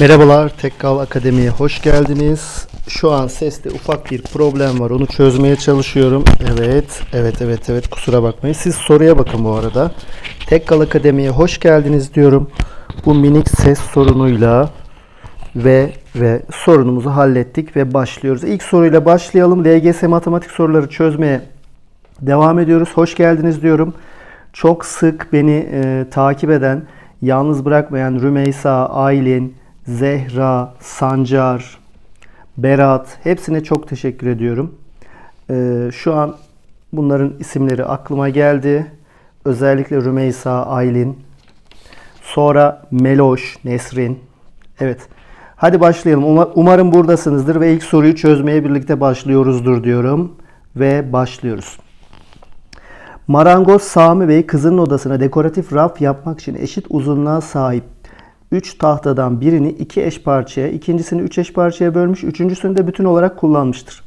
Merhabalar, Tekkal Akademi'ye hoş geldiniz. Şu an seste ufak bir problem var. Onu çözmeye çalışıyorum. Evet, evet, evet, evet. Kusura bakmayın. Siz soruya bakın bu arada. Tekkal Akademi'ye hoş geldiniz diyorum. Bu minik ses sorunuyla ve ve sorunumuzu hallettik ve başlıyoruz. İlk soruyla başlayalım. LGS matematik soruları çözmeye devam ediyoruz. Hoş geldiniz diyorum. Çok sık beni e, takip eden, yalnız bırakmayan Rümeysa, Aylin, Zehra, Sancar, Berat hepsine çok teşekkür ediyorum. E, şu an bunların isimleri aklıma geldi. Özellikle Rümeysa, Aylin, sonra Meloş, Nesrin. Evet. Hadi başlayalım. Uma- Umarım buradasınızdır ve ilk soruyu çözmeye birlikte başlıyoruzdur diyorum ve başlıyoruz. Marangoz Sami Bey kızının odasına dekoratif raf yapmak için eşit uzunluğa sahip 3 tahtadan birini iki eş parçaya, ikincisini 3 eş parçaya bölmüş, üçüncüsünü de bütün olarak kullanmıştır.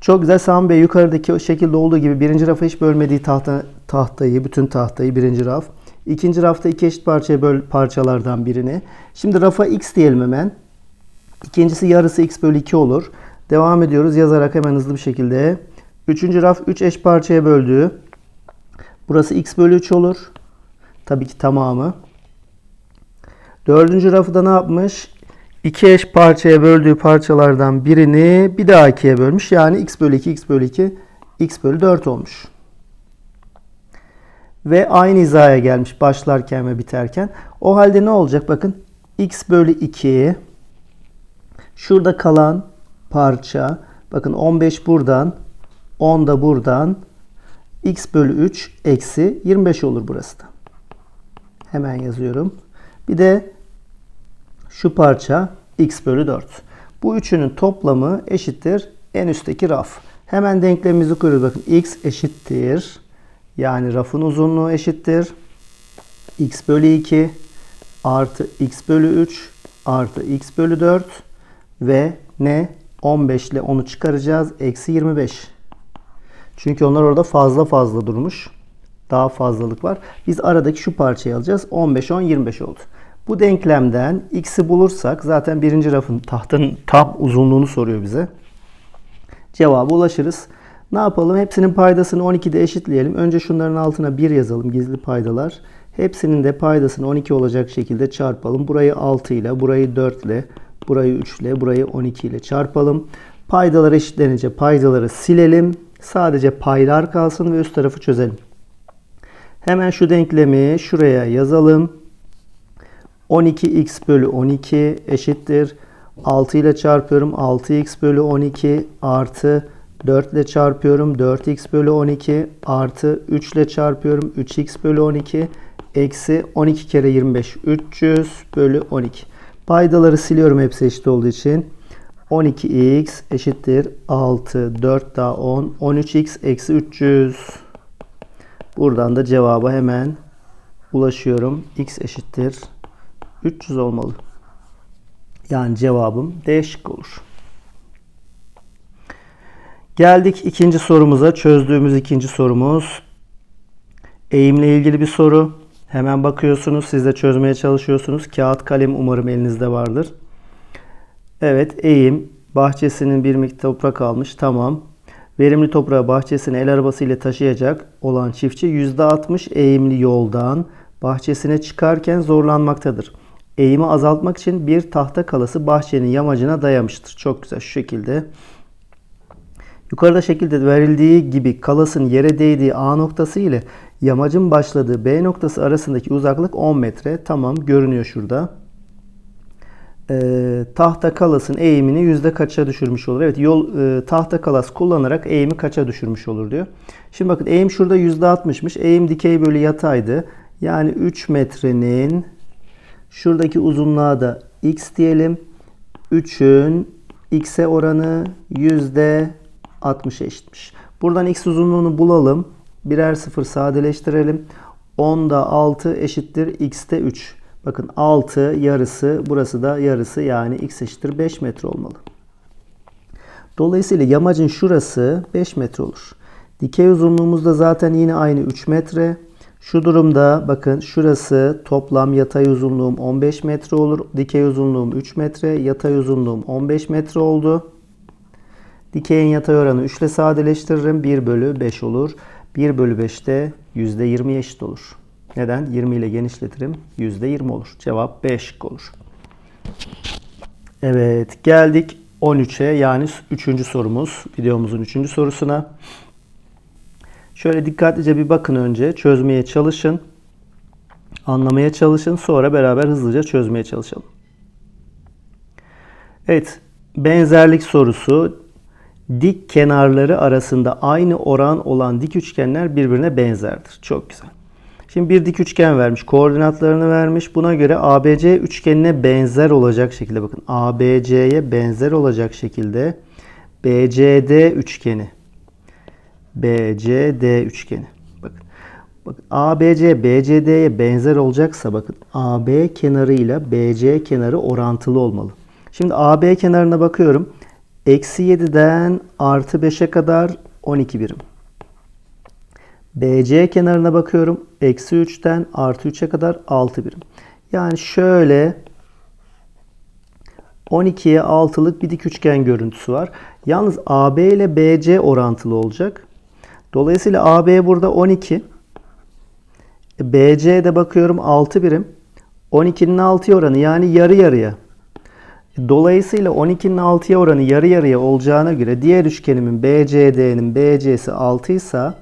Çok güzel Sami Bey yukarıdaki şekilde olduğu gibi birinci rafa hiç bölmediği tahta, tahtayı, bütün tahtayı birinci raf. İkinci rafta iki eşit parçaya böl parçalardan birini. Şimdi rafa x diyelim hemen. İkincisi yarısı x bölü 2 olur. Devam ediyoruz yazarak hemen hızlı bir şekilde. Üçüncü raf 3 eş parçaya böldüğü. Burası x bölü 3 olur. Tabii ki tamamı. Dördüncü rafı da ne yapmış? İki eş parçaya böldüğü parçalardan birini bir daha ikiye bölmüş. Yani x bölü 2, x bölü 2, x bölü 4 olmuş. Ve aynı hizaya gelmiş başlarken ve biterken. O halde ne olacak? Bakın x bölü 2 şurada kalan parça bakın 15 buradan 10 da buradan x bölü 3 eksi 25 olur burası da. Hemen yazıyorum. Bir de şu parça x bölü 4. Bu üçünün toplamı eşittir en üstteki raf. Hemen denklemimizi kuruyoruz. Bakın x eşittir. Yani rafın uzunluğu eşittir. x bölü 2 artı x bölü 3 artı x bölü 4 ve ne? 15 ile 10'u çıkaracağız. Eksi 25. Çünkü onlar orada fazla fazla durmuş. Daha fazlalık var. Biz aradaki şu parçayı alacağız. 15, 10, 25 oldu. Bu denklemden x'i bulursak zaten birinci rafın tahtın tam uzunluğunu soruyor bize. Cevaba ulaşırız. Ne yapalım? Hepsinin paydasını 12'de eşitleyelim. Önce şunların altına 1 yazalım. Gizli paydalar. Hepsinin de paydasını 12 olacak şekilde çarpalım. Burayı 6 ile, burayı 4 ile, burayı 3 ile, burayı 12 ile çarpalım. Paydalar eşitlenince paydaları silelim. Sadece paylar kalsın ve üst tarafı çözelim. Hemen şu denklemi şuraya yazalım. 12x bölü 12 eşittir. 6 ile çarpıyorum. 6x bölü 12 artı 4 ile çarpıyorum. 4x bölü 12 artı 3 ile çarpıyorum. 3x bölü 12 eksi 12 kere 25 300 bölü 12. Paydaları siliyorum hepsi eşit olduğu için. 12x eşittir 6, 4 daha 10, 13x eksi 300. Buradan da cevaba hemen ulaşıyorum. x eşittir 300 olmalı. Yani cevabım D şıkkı olur. Geldik ikinci sorumuza. Çözdüğümüz ikinci sorumuz. Eğimle ilgili bir soru. Hemen bakıyorsunuz. Siz de çözmeye çalışıyorsunuz. Kağıt kalem umarım elinizde vardır. Evet eğim. Bahçesinin bir miktar toprak almış. Tamam. Verimli toprağı bahçesine el arabası ile taşıyacak olan çiftçi %60 eğimli yoldan bahçesine çıkarken zorlanmaktadır. Eğimi azaltmak için bir tahta kalası bahçenin yamacına dayamıştır. Çok güzel şu şekilde. Yukarıda şekilde verildiği gibi kalasın yere değdiği A noktası ile yamacın başladığı B noktası arasındaki uzaklık 10 metre. Tamam görünüyor şurada. Ee, tahta kalasın eğimini yüzde kaça düşürmüş olur? Evet yol e, tahta kalas kullanarak eğimi kaça düşürmüş olur diyor. Şimdi bakın eğim şurada yüzde 60'mış. Eğim dikey bölü yataydı. Yani 3 metrenin şuradaki uzunluğa da x diyelim. 3'ün x'e oranı yüzde 60'a eşitmiş. Buradan x uzunluğunu bulalım. Birer sıfır sadeleştirelim. 10'da 6 eşittir x'te 3. Bakın 6 yarısı burası da yarısı yani x eşittir 5 metre olmalı. Dolayısıyla yamacın şurası 5 metre olur. Dikey uzunluğumuz da zaten yine aynı 3 metre. Şu durumda bakın şurası toplam yatay uzunluğum 15 metre olur. Dikey uzunluğum 3 metre. Yatay uzunluğum 15 metre oldu. Dikeyin yatay oranı 3 ile sadeleştiririm. 1 bölü 5 olur. 1 bölü 5 de %20 eşit olur. Neden? 20 ile genişletirim. %20 olur. Cevap B olur. Evet geldik 13'e yani 3. sorumuz. Videomuzun 3. sorusuna. Şöyle dikkatlice bir bakın önce. Çözmeye çalışın. Anlamaya çalışın. Sonra beraber hızlıca çözmeye çalışalım. Evet. Benzerlik sorusu. Dik kenarları arasında aynı oran olan dik üçgenler birbirine benzerdir. Çok güzel. Şimdi bir dik üçgen vermiş. Koordinatlarını vermiş. Buna göre ABC üçgenine benzer olacak şekilde bakın. ABC'ye benzer olacak şekilde BCD üçgeni BCD üçgeni. Bakın. Bakın ABC BCD'ye benzer olacaksa bakın AB kenarıyla BC kenarı orantılı olmalı. Şimdi AB kenarına bakıyorum. Eksi 7'den artı 5'e kadar 12 birim. BC kenarına bakıyorum. Eksi 3'ten artı 3'e kadar 6 birim. Yani şöyle 12'ye 6'lık bir dik üçgen görüntüsü var. Yalnız AB ile BC orantılı olacak. Dolayısıyla AB burada 12. BC'de bakıyorum 6 birim. 12'nin 6'ya oranı yani yarı yarıya. Dolayısıyla 12'nin 6'ya oranı yarı yarıya olacağına göre diğer üçgenimin BCD'nin BC'si 6 ise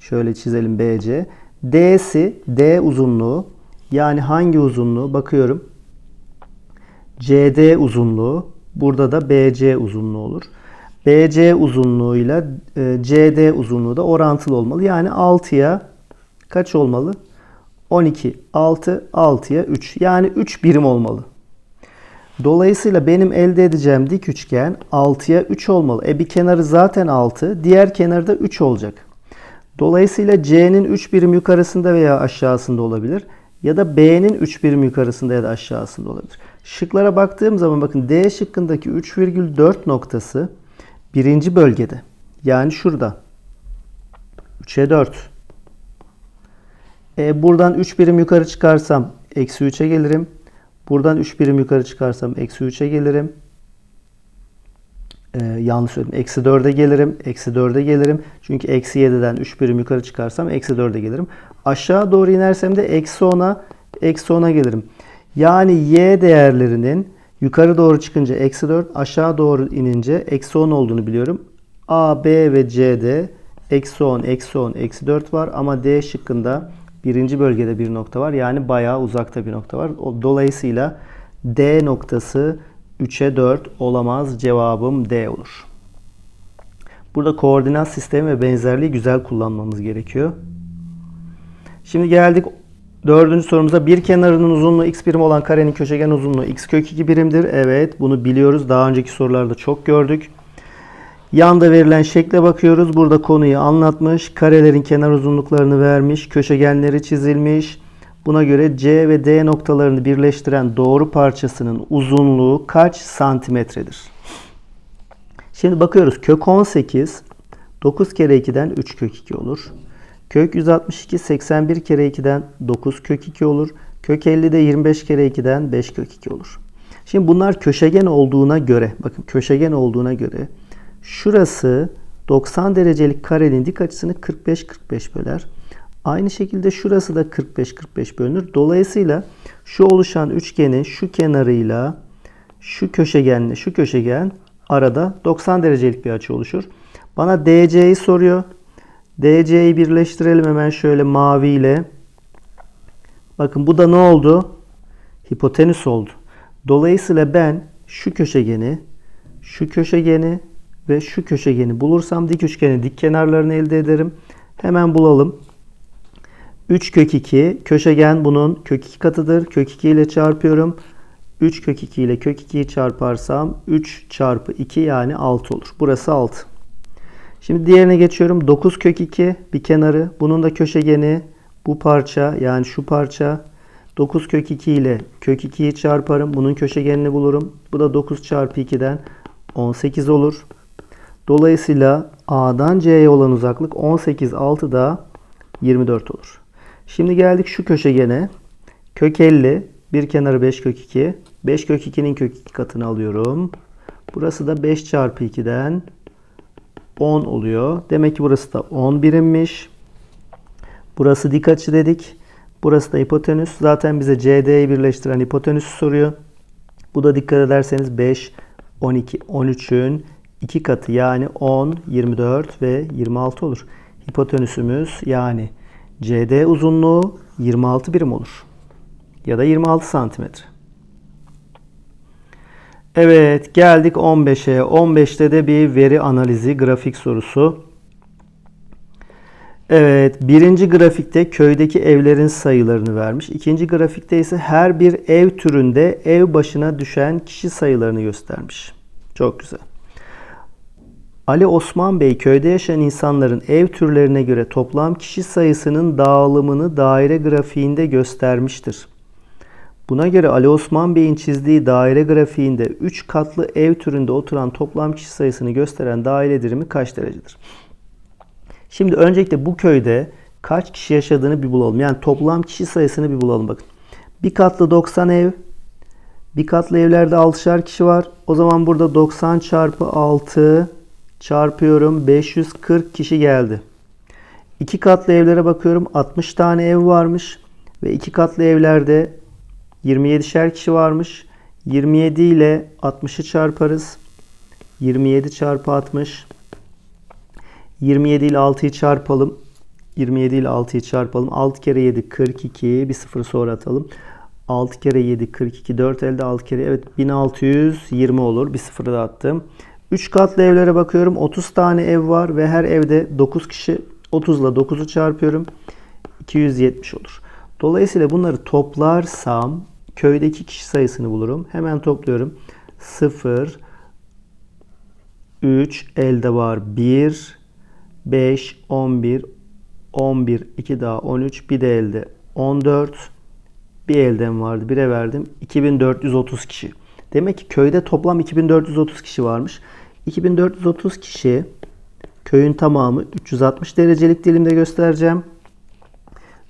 şöyle çizelim BC. D'si D uzunluğu yani hangi uzunluğu bakıyorum. CD uzunluğu. Burada da BC uzunluğu olur. BC uzunluğuyla e, CD uzunluğu da orantılı olmalı. Yani 6'ya kaç olmalı? 12, 6, 6'ya 3. Yani 3 birim olmalı. Dolayısıyla benim elde edeceğim dik üçgen 6'ya 3 olmalı. E bir kenarı zaten 6, diğer kenarı da 3 olacak. Dolayısıyla C'nin 3 birim yukarısında veya aşağısında olabilir. Ya da B'nin 3 birim yukarısında ya da aşağısında olabilir. Şıklara baktığım zaman bakın D şıkkındaki 3,4 noktası birinci bölgede. Yani şurada. 3'e 4. E buradan 3 birim yukarı çıkarsam eksi 3'e gelirim. Buradan 3 birim yukarı çıkarsam eksi 3'e gelirim. Ee, yanlış söyledim. Eksi 4'e gelirim. Eksi 4'e gelirim. Çünkü eksi 7'den 3 birim yukarı çıkarsam eksi 4'e gelirim. Aşağı doğru inersem de eksi 10'a eksi 10'a gelirim. Yani y değerlerinin yukarı doğru çıkınca eksi 4, aşağı doğru inince eksi 10 olduğunu biliyorum. A, B ve C'de eksi 10, eksi 10, eksi 4 var. Ama D şıkkında birinci bölgede bir nokta var. Yani bayağı uzakta bir nokta var. Dolayısıyla D noktası 3'e 4 olamaz. Cevabım D olur. Burada koordinat sistemi ve benzerliği güzel kullanmamız gerekiyor. Şimdi geldik dördüncü sorumuza. Bir kenarının uzunluğu x birim olan karenin köşegen uzunluğu x kök 2 birimdir. Evet bunu biliyoruz. Daha önceki sorularda çok gördük. Yanda verilen şekle bakıyoruz. Burada konuyu anlatmış. Karelerin kenar uzunluklarını vermiş. Köşegenleri çizilmiş. Buna göre C ve D noktalarını birleştiren doğru parçasının uzunluğu kaç santimetredir? Şimdi bakıyoruz. Kök 18 9 kere 2'den 3 kök 2 olur. Kök 162 81 kere 2'den 9 kök 2 olur. Kök 50 de 25 kere 2'den 5 kök 2 olur. Şimdi bunlar köşegen olduğuna göre bakın köşegen olduğuna göre şurası 90 derecelik karenin dik açısını 45-45 böler. Aynı şekilde şurası da 45-45 bölünür. Dolayısıyla şu oluşan üçgenin şu kenarıyla şu köşegenle şu köşegen arada 90 derecelik bir açı oluşur. Bana DC'yi soruyor. DC'yi birleştirelim hemen şöyle maviyle. Bakın bu da ne oldu? Hipotenüs oldu. Dolayısıyla ben şu köşegeni, şu köşegeni ve şu köşegeni bulursam dik üçgenin dik kenarlarını elde ederim. Hemen bulalım. 3 kök 2 köşegen bunun kök 2 katıdır. Kök 2 ile çarpıyorum. 3 kök 2 ile kök 2'yi çarparsam 3 çarpı 2 yani 6 olur. Burası 6. Şimdi diğerine geçiyorum. 9 kök 2 bir kenarı. Bunun da köşegeni bu parça yani şu parça. 9 kök 2 ile kök 2'yi çarparım. Bunun köşegenini bulurum. Bu da 9 çarpı 2'den 18 olur. Dolayısıyla A'dan C'ye olan uzaklık 18 6 da 24 olur. Şimdi geldik şu köşegene. Kök 50. Bir kenarı 5 kök 2. 5 kök 2'nin kök 2 katını alıyorum. Burası da 5 çarpı 2'den 10 oluyor. Demek ki burası da 10 birimmiş. Burası dik açı dedik. Burası da hipotenüs. Zaten bize CD'yi birleştiren hipotenüsü soruyor. Bu da dikkat ederseniz 5, 12, 13'ün 2 katı yani 10, 24 ve 26 olur. Hipotenüsümüz yani CD uzunluğu 26 birim olur. Ya da 26 santimetre. Evet geldik 15'e. 15'te de bir veri analizi grafik sorusu. Evet birinci grafikte köydeki evlerin sayılarını vermiş. İkinci grafikte ise her bir ev türünde ev başına düşen kişi sayılarını göstermiş. Çok güzel. Ali Osman Bey köyde yaşayan insanların ev türlerine göre toplam kişi sayısının dağılımını daire grafiğinde göstermiştir. Buna göre Ali Osman Bey'in çizdiği daire grafiğinde 3 katlı ev türünde oturan toplam kişi sayısını gösteren daire dirimi kaç derecedir? Şimdi öncelikle bu köyde kaç kişi yaşadığını bir bulalım. Yani toplam kişi sayısını bir bulalım bakın. Bir katlı 90 ev. Bir katlı evlerde 6'şar kişi var. O zaman burada 90 çarpı 6 çarpıyorum. 540 kişi geldi. İki katlı evlere bakıyorum. 60 tane ev varmış. Ve iki katlı evlerde 27'şer kişi varmış. 27 ile 60'ı çarparız. 27 çarpı 60. 27 ile 6'yı çarpalım. 27 ile 6'yı çarpalım. 6 kere 7 42. Bir sıfır sonra atalım. 6 kere 7 42. 4 elde 6 kere. Evet 1620 olur. Bir sıfırı da attım. 3 katlı evlere bakıyorum. 30 tane ev var ve her evde 9 kişi. 30 ile 9'u çarpıyorum. 270 olur. Dolayısıyla bunları toplarsam köydeki kişi sayısını bulurum. Hemen topluyorum. 0 3 elde var 1 5 11 11 2 daha 13 bir de elde 14 bir elden vardı 1'e verdim 2430 kişi. Demek ki köyde toplam 2430 kişi varmış. 2430 kişi köyün tamamı 360 derecelik dilimde göstereceğim.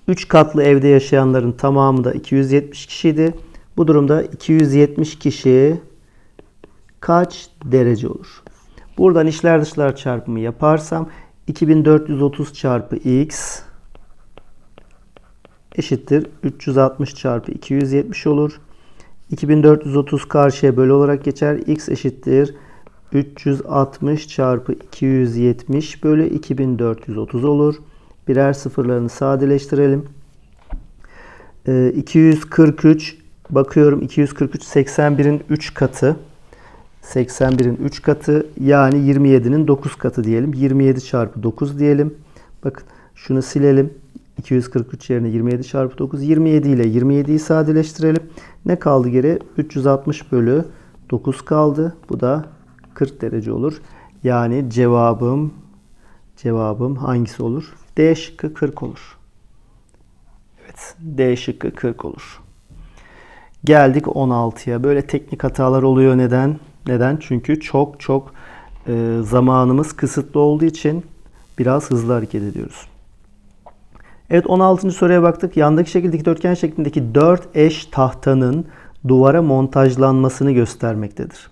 3 katlı evde yaşayanların tamamı da 270 kişiydi. Bu durumda 270 kişi kaç derece olur? Buradan içler dışlar çarpımı yaparsam 2430 çarpı x eşittir 360 çarpı 270 olur. 2430 karşıya bölü olarak geçer. x eşittir 360 çarpı 270 bölü 2430 olur. Birer sıfırlarını sadeleştirelim. Ee, 243 bakıyorum 243 81'in 3 katı. 81'in 3 katı yani 27'nin 9 katı diyelim. 27 çarpı 9 diyelim. Bakın şunu silelim. 243 yerine 27 çarpı 9. 27 ile 27'yi sadeleştirelim. Ne kaldı geri? 360 bölü 9 kaldı. Bu da 40 derece olur. Yani cevabım cevabım hangisi olur? D şıkkı 40 olur. Evet. D şıkkı 40 olur. Geldik 16'ya. Böyle teknik hatalar oluyor. Neden? Neden? Çünkü çok çok e, zamanımız kısıtlı olduğu için biraz hızlı hareket ediyoruz. Evet 16. soruya baktık. Yandaki şekil dikdörtgen şeklindeki 4 eş tahtanın duvara montajlanmasını göstermektedir.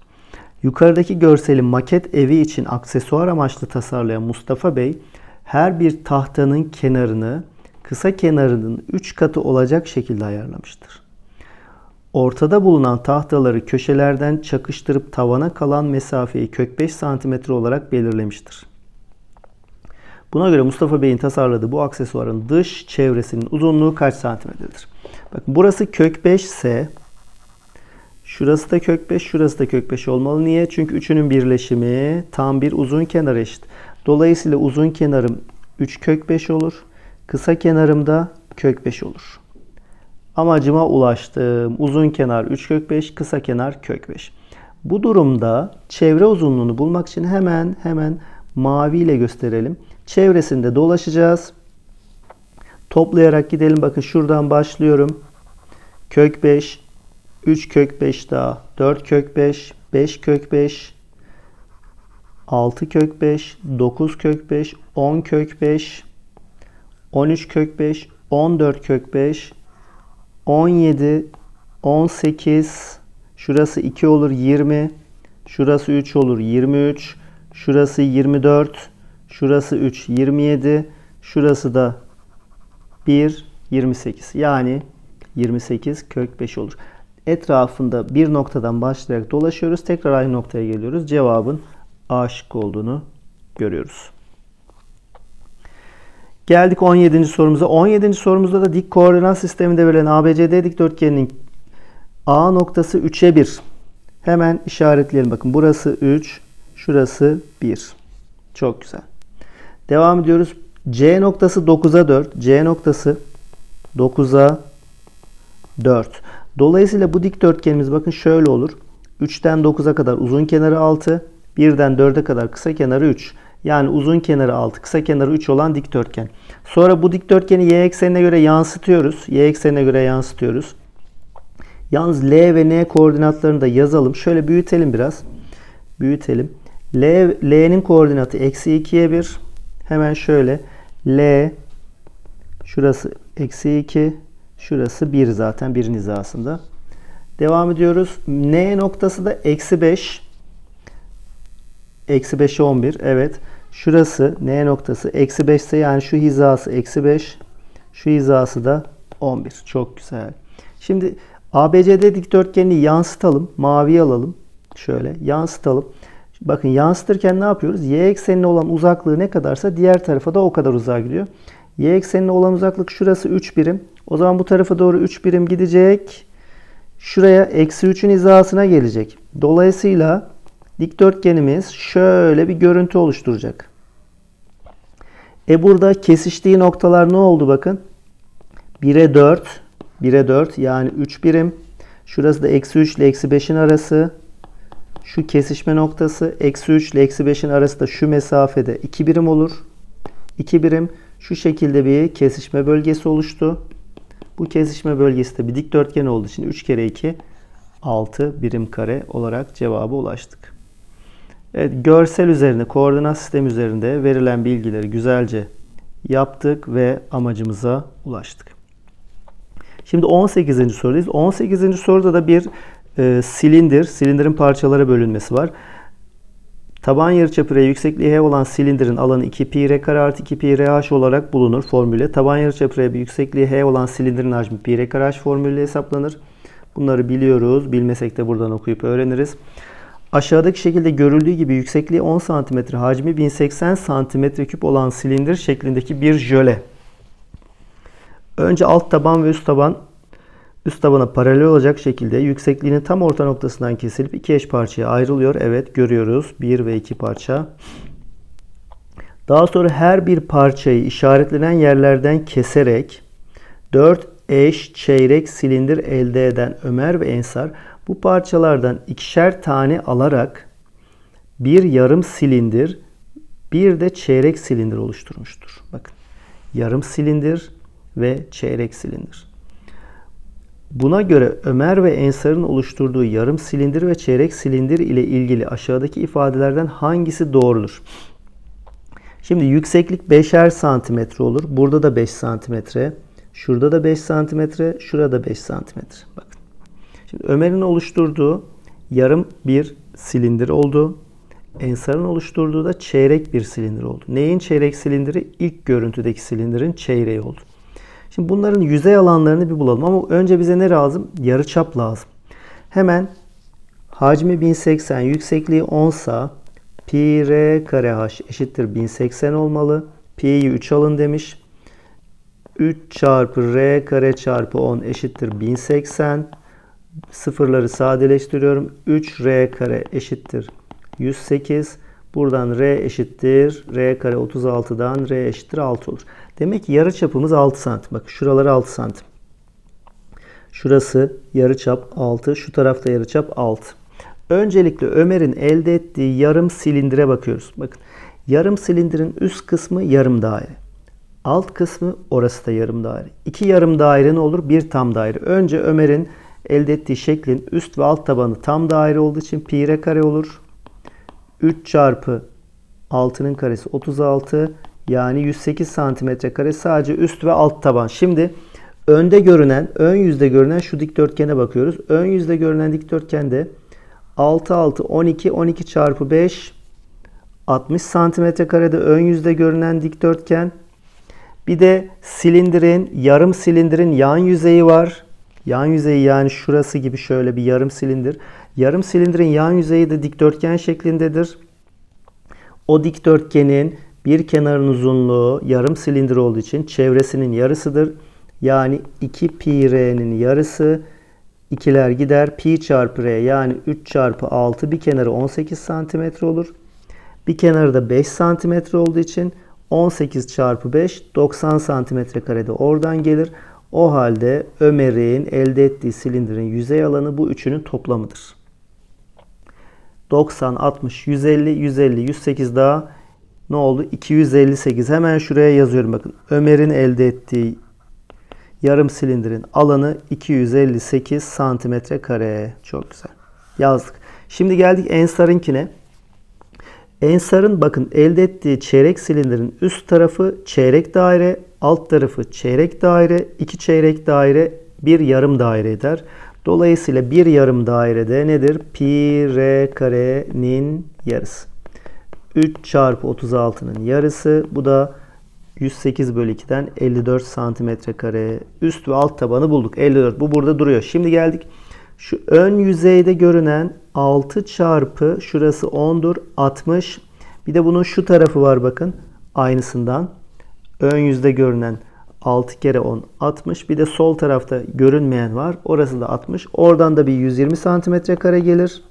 Yukarıdaki görseli maket evi için aksesuar amaçlı tasarlayan Mustafa Bey her bir tahtanın kenarını kısa kenarının 3 katı olacak şekilde ayarlamıştır. Ortada bulunan tahtaları köşelerden çakıştırıp tavana kalan mesafeyi kök 5 cm olarak belirlemiştir. Buna göre Mustafa Bey'in tasarladığı bu aksesuarın dış çevresinin uzunluğu kaç santimetredir? Bakın burası kök 5 ise şurası da kök 5, şurası da kök 5 olmalı. Niye? Çünkü üçünün birleşimi tam bir uzun kenar eşit. Dolayısıyla uzun kenarım 3 kök 5 olur. Kısa kenarım da kök 5 olur. Amacıma ulaştım. Uzun kenar 3 kök 5, kısa kenar kök 5. Bu durumda çevre uzunluğunu bulmak için hemen hemen mavi ile gösterelim. Çevresinde dolaşacağız. Toplayarak gidelim. Bakın şuradan başlıyorum. Kök 5, 3 kök 5 daha, 4 kök 5, 5 kök 5, 6 kök 5, 9 kök 5, 10 kök 5, 13 kök 5, 14 kök 5, 17, 18, şurası 2 olur 20, şurası 3 olur 23, şurası 24, şurası 3 27, şurası da 1 28. Yani 28 kök 5 olur. Etrafında bir noktadan başlayarak dolaşıyoruz. Tekrar aynı noktaya geliyoruz. Cevabın A şıkkı olduğunu görüyoruz. Geldik 17. sorumuza. 17. sorumuzda da dik koordinat sisteminde verilen ABCD dikdörtgeninin A noktası 3'e 1. Hemen işaretleyelim. Bakın burası 3, şurası 1. Çok güzel. Devam ediyoruz. C noktası 9'a 4. C noktası 9'a 4. Dolayısıyla bu dikdörtgenimiz bakın şöyle olur. 3'ten 9'a kadar uzun kenarı 6, 1'den 4'e kadar kısa kenarı 3. Yani uzun kenarı 6, kısa kenarı 3 olan dikdörtgen. Sonra bu dikdörtgeni y eksenine göre yansıtıyoruz. Y eksenine göre yansıtıyoruz. Yalnız L ve N koordinatlarını da yazalım. Şöyle büyütelim biraz. Büyütelim. L, L'nin koordinatı eksi 2'ye 1. Hemen şöyle. L şurası eksi 2. Şurası 1 zaten birin hizasında. Devam ediyoruz. N noktası da eksi 5. Eksi 5'e 11. Evet. Şurası N noktası eksi 5 ise yani şu hizası eksi 5. Şu hizası da 11. Çok güzel. Şimdi ABCD dikdörtgenini yansıtalım. Mavi alalım. Şöyle yansıtalım. Bakın yansıtırken ne yapıyoruz? Y eksenine olan uzaklığı ne kadarsa diğer tarafa da o kadar uzağa gidiyor. Y eksenine olan uzaklık şurası 3 birim. O zaman bu tarafa doğru 3 birim gidecek. Şuraya eksi 3'ün hizasına gelecek. Dolayısıyla dikdörtgenimiz şöyle bir görüntü oluşturacak. E burada kesiştiği noktalar ne oldu bakın? 1'e 4. 1'e 4 yani 3 birim. Şurası da eksi 3 ile eksi 5'in arası. Şu kesişme noktası eksi 3 ile eksi 5'in arası da şu mesafede 2 birim olur. 2 birim şu şekilde bir kesişme bölgesi oluştu. Bu kesişme bölgesi de bir dikdörtgen olduğu için 3 kere 2 6 birim kare olarak cevaba ulaştık. Evet, görsel üzerinde, koordinat sistemi üzerinde verilen bilgileri güzelce yaptık ve amacımıza ulaştık. Şimdi 18. sorudayız. 18. soruda da bir e, silindir, silindirin parçalara bölünmesi var. Taban yarıçapı R yüksekliği H olan silindirin alanı 2 pi R kare artı 2 pi RH olarak bulunur formüle. Taban yarıçapı R yüksekliği H olan silindirin hacmi pi R kare H formülüyle hesaplanır. Bunları biliyoruz. Bilmesek de buradan okuyup öğreniriz. Aşağıdaki şekilde görüldüğü gibi yüksekliği 10 cm, hacmi 1080 cm3 olan silindir şeklindeki bir jöle. Önce alt taban ve üst taban üst tabana paralel olacak şekilde yüksekliğinin tam orta noktasından kesilip iki eş parçaya ayrılıyor. Evet görüyoruz. Bir ve iki parça. Daha sonra her bir parçayı işaretlenen yerlerden keserek 4 eş çeyrek silindir elde eden Ömer ve Ensar bu parçalardan ikişer tane alarak bir yarım silindir bir de çeyrek silindir oluşturmuştur. Bakın yarım silindir ve çeyrek silindir. Buna göre Ömer ve Ensar'ın oluşturduğu yarım silindir ve çeyrek silindir ile ilgili aşağıdaki ifadelerden hangisi doğrudur? Şimdi yükseklik 5'er santimetre olur. Burada da 5 santimetre. Şurada da 5 santimetre. Şurada 5 santimetre. Bakın. Şimdi Ömer'in oluşturduğu yarım bir silindir oldu. Ensar'ın oluşturduğu da çeyrek bir silindir oldu. Neyin çeyrek silindiri? İlk görüntüdeki silindirin çeyreği oldu. Şimdi bunların yüzey alanlarını bir bulalım ama önce bize ne lazım? Yarıçap lazım. Hemen hacmi 1080, yüksekliği 10 sa pi r kare h eşittir 1080 olmalı. Pi'yi 3 alın demiş. 3 çarpı r kare çarpı 10 eşittir 1080. Sıfırları sadeleştiriyorum. 3r kare eşittir 108. Buradan r eşittir. r kare 36'dan r eşittir 6 olur. Demek ki yarı çapımız 6 santim. Bak şuraları 6 santim. Şurası yarı çap 6. Şu tarafta yarı çap 6. Öncelikle Ömer'in elde ettiği yarım silindire bakıyoruz. Bakın yarım silindirin üst kısmı yarım daire. Alt kısmı orası da yarım daire. İki yarım daire ne olur? Bir tam daire. Önce Ömer'in elde ettiği şeklin üst ve alt tabanı tam daire olduğu için pi r kare olur. 3 çarpı 6'nın karesi 36 Yani 108 santimetre kare sadece üst ve alt taban. Şimdi önde görünen, ön yüzde görünen şu dikdörtgene bakıyoruz. Ön yüzde görünen dikdörtgende 6 6 12 12 çarpı 5 60 santimetre karede ön yüzde görünen dikdörtgen. Bir de silindirin, yarım silindirin yan yüzeyi var. Yan yüzeyi yani şurası gibi şöyle bir yarım silindir. Yarım silindirin yan yüzeyi de dikdörtgen şeklindedir. O dikdörtgenin bir kenarın uzunluğu yarım silindir olduğu için çevresinin yarısıdır. Yani 2 pi r'nin yarısı ikiler gider. Pi çarpı r yani 3 çarpı 6 bir kenarı 18 santimetre olur. Bir kenarı da 5 santimetre olduğu için 18 çarpı 5 90 santimetre karede oradan gelir. O halde Ömer'in elde ettiği silindirin yüzey alanı bu üçünün toplamıdır. 90, 60, 150, 150, 108 daha ne oldu? 258. Hemen şuraya yazıyorum bakın. Ömer'in elde ettiği yarım silindirin alanı 258 santimetre kare. Çok güzel. Yazdık. Şimdi geldik Ensar'ınkine. Ensar'ın bakın elde ettiği çeyrek silindirin üst tarafı çeyrek daire, alt tarafı çeyrek daire, iki çeyrek daire, bir yarım daire eder. Dolayısıyla bir yarım dairede nedir? Pi r karenin yarısı. 3 çarpı 36'nın yarısı. Bu da 108 bölü 2'den 54 santimetre kare. Üst ve alt tabanı bulduk. 54. Bu burada duruyor. Şimdi geldik. Şu ön yüzeyde görünen 6 çarpı şurası 10'dur 60. Bir de bunun şu tarafı var bakın. Aynısından. Ön yüzde görünen 6 kere 10 60. Bir de sol tarafta görünmeyen var. Orası da 60. Oradan da bir 120 santimetre kare gelir.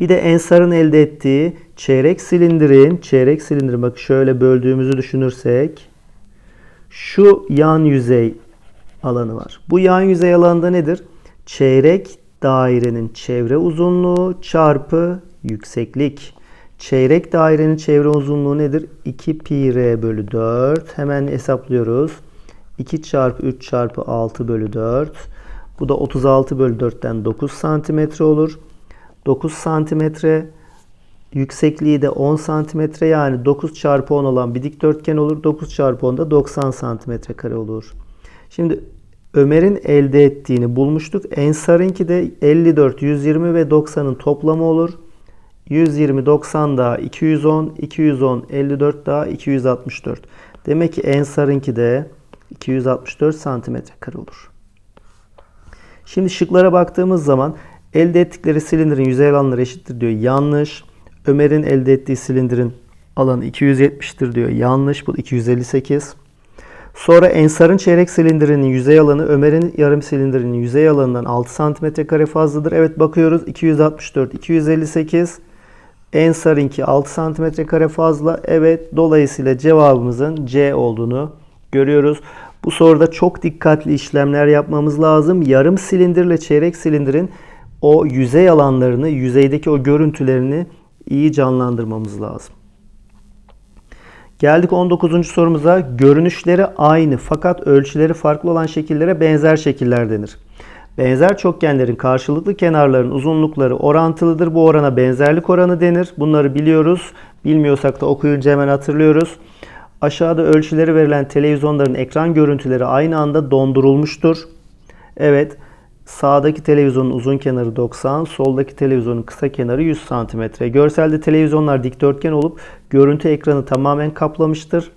Bir de Ensar'ın elde ettiği çeyrek silindirin, çeyrek silindirin bak şöyle böldüğümüzü düşünürsek şu yan yüzey alanı var. Bu yan yüzey alanında nedir? Çeyrek dairenin çevre uzunluğu çarpı yükseklik. Çeyrek dairenin çevre uzunluğu nedir? 2 pi r bölü 4. Hemen hesaplıyoruz. 2 çarpı 3 çarpı 6 bölü 4. Bu da 36 bölü 4'ten 9 santimetre olur. 9 santimetre yüksekliği de 10 santimetre yani 9 çarpı 10 olan bir dikdörtgen olur. 9 çarpı 10 da 90 santimetre kare olur. Şimdi Ömer'in elde ettiğini bulmuştuk. Ensar'ınki de 54, 120 ve 90'ın toplamı olur. 120, 90 daha 210, 210, 54 daha 264. Demek ki Ensar'ınki de 264 santimetre kare olur. Şimdi şıklara baktığımız zaman elde ettikleri silindirin yüzey alanları eşittir diyor. Yanlış. Ömer'in elde ettiği silindirin alanı 270'tir diyor. Yanlış. Bu 258. Sonra Ensar'ın çeyrek silindirinin yüzey alanı Ömer'in yarım silindirinin yüzey alanından 6 cm kare fazladır. Evet bakıyoruz 264, 258. Ensar'ınki 6 cm kare fazla. Evet dolayısıyla cevabımızın C olduğunu görüyoruz. Bu soruda çok dikkatli işlemler yapmamız lazım. Yarım silindirle çeyrek silindirin o yüzey alanlarını, yüzeydeki o görüntülerini iyi canlandırmamız lazım. Geldik 19. sorumuza. Görünüşleri aynı fakat ölçüleri farklı olan şekillere benzer şekiller denir. Benzer çokgenlerin karşılıklı kenarların uzunlukları orantılıdır. Bu orana benzerlik oranı denir. Bunları biliyoruz. Bilmiyorsak da okuyunca hemen hatırlıyoruz. Aşağıda ölçüleri verilen televizyonların ekran görüntüleri aynı anda dondurulmuştur. Evet. Sağdaki televizyonun uzun kenarı 90, soldaki televizyonun kısa kenarı 100 cm. Görselde televizyonlar dikdörtgen olup görüntü ekranı tamamen kaplamıştır.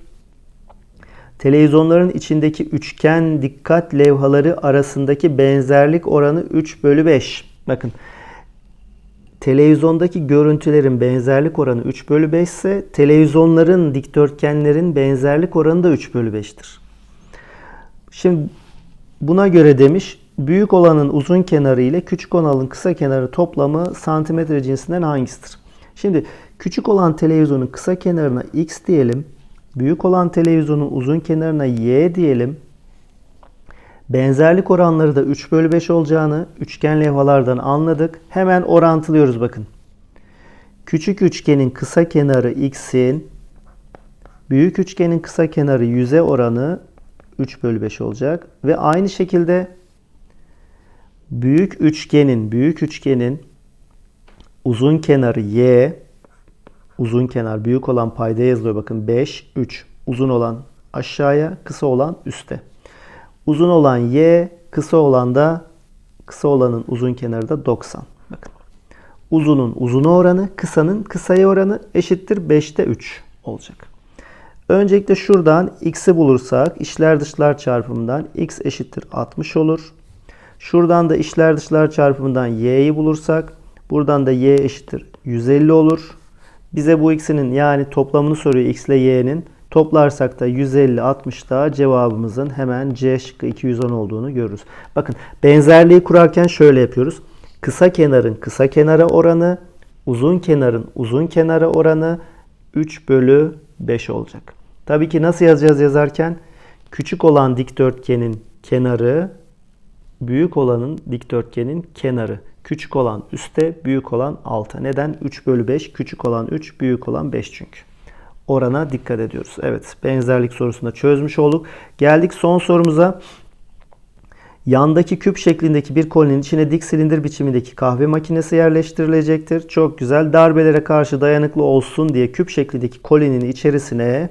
Televizyonların içindeki üçgen dikkat levhaları arasındaki benzerlik oranı 3 bölü 5. Bakın televizyondaki görüntülerin benzerlik oranı 3 bölü 5 ise televizyonların dikdörtgenlerin benzerlik oranı da 3 bölü 5'tir. Şimdi buna göre demiş büyük olanın uzun kenarı ile küçük olanın kısa kenarı toplamı santimetre cinsinden hangisidir? Şimdi küçük olan televizyonun kısa kenarına x diyelim. Büyük olan televizyonun uzun kenarına y diyelim. Benzerlik oranları da 3 bölü 5 olacağını üçgen levhalardan anladık. Hemen orantılıyoruz bakın. Küçük üçgenin kısa kenarı x'in büyük üçgenin kısa kenarı 100'e oranı 3 bölü 5 olacak. Ve aynı şekilde büyük üçgenin büyük üçgenin uzun kenarı y Uzun kenar büyük olan payda yazılıyor. Bakın 5, 3. Uzun olan aşağıya, kısa olan üste. Uzun olan y, kısa olan da kısa olanın uzun kenarı da 90. Bakın. Uzunun uzuna oranı, kısanın kısaya oranı eşittir 5'te 3 olacak. Öncelikle şuradan x'i bulursak içler dışlar çarpımından x eşittir 60 olur. Şuradan da içler dışlar çarpımından y'yi bulursak buradan da y eşittir 150 olur. Bize bu ikisinin yani toplamını soruyor x ile y'nin. Toplarsak da 150 60 daha cevabımızın hemen C şıkkı 210 olduğunu görürüz. Bakın benzerliği kurarken şöyle yapıyoruz. Kısa kenarın kısa kenara oranı, uzun kenarın uzun kenara oranı 3 bölü 5 olacak. Tabii ki nasıl yazacağız yazarken? Küçük olan dikdörtgenin kenarı, büyük olanın dikdörtgenin kenarı. Küçük olan üstte, büyük olan alta. Neden? 3 bölü 5, küçük olan 3, büyük olan 5 çünkü. Orana dikkat ediyoruz. Evet, benzerlik sorusunda çözmüş olduk. Geldik son sorumuza. Yandaki küp şeklindeki bir kolinin içine dik silindir biçimindeki kahve makinesi yerleştirilecektir. Çok güzel. Darbelere karşı dayanıklı olsun diye küp şeklindeki kolinin içerisine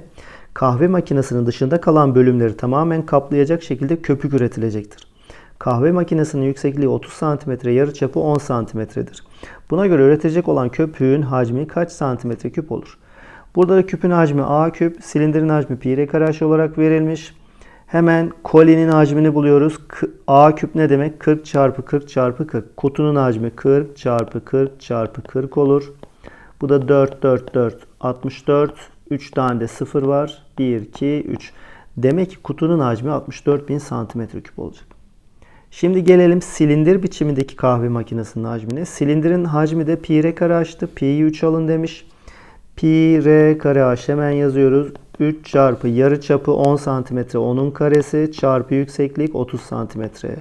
kahve makinesinin dışında kalan bölümleri tamamen kaplayacak şekilde köpük üretilecektir. Kahve makinesinin yüksekliği 30 cm, yarıçapı 10 cm'dir. Buna göre üretecek olan köpüğün hacmi kaç santimetre küp olur? Burada da küpün hacmi A küp, silindirin hacmi pi r kare olarak verilmiş. Hemen kolinin hacmini buluyoruz. A küp ne demek? 40 çarpı 40 çarpı 40. Kutunun hacmi 40 çarpı 40 çarpı 40 olur. Bu da 4 4 4 64. 3 tane de 0 var. 1 2 3. Demek ki kutunun hacmi 64.000 santimetre küp olacak. Şimdi gelelim silindir biçimindeki kahve makinesinin hacmine. Silindirin hacmi de pi r kare h'tı. Pi'yi 3 alın demiş. Pi r kare h hemen yazıyoruz. 3 çarpı yarı çapı 10 santimetre onun karesi çarpı yükseklik 30 santimetre.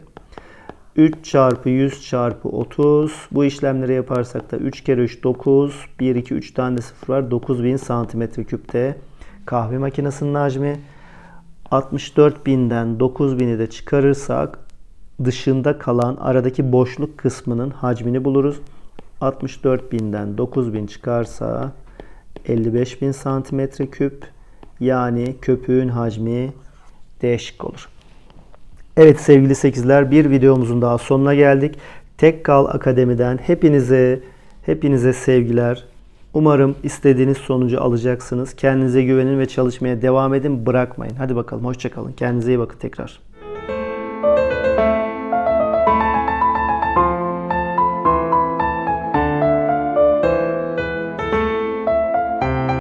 3 çarpı 100 çarpı 30. Bu işlemleri yaparsak da 3 kere 3 9. 1 2 3 tane de 0 var. 9000 santimetre küpte. Kahve makinesinin hacmi 64.000'den 9000'i de çıkarırsak dışında kalan aradaki boşluk kısmının hacmini buluruz. 64.000'den 9000 çıkarsa 55.000 santimetre küp yani köpüğün hacmi D olur. Evet sevgili sekizler bir videomuzun daha sonuna geldik. Tek Kal Akademi'den hepinize hepinize sevgiler. Umarım istediğiniz sonucu alacaksınız. Kendinize güvenin ve çalışmaya devam edin. Bırakmayın. Hadi bakalım hoşçakalın. Kendinize iyi bakın tekrar.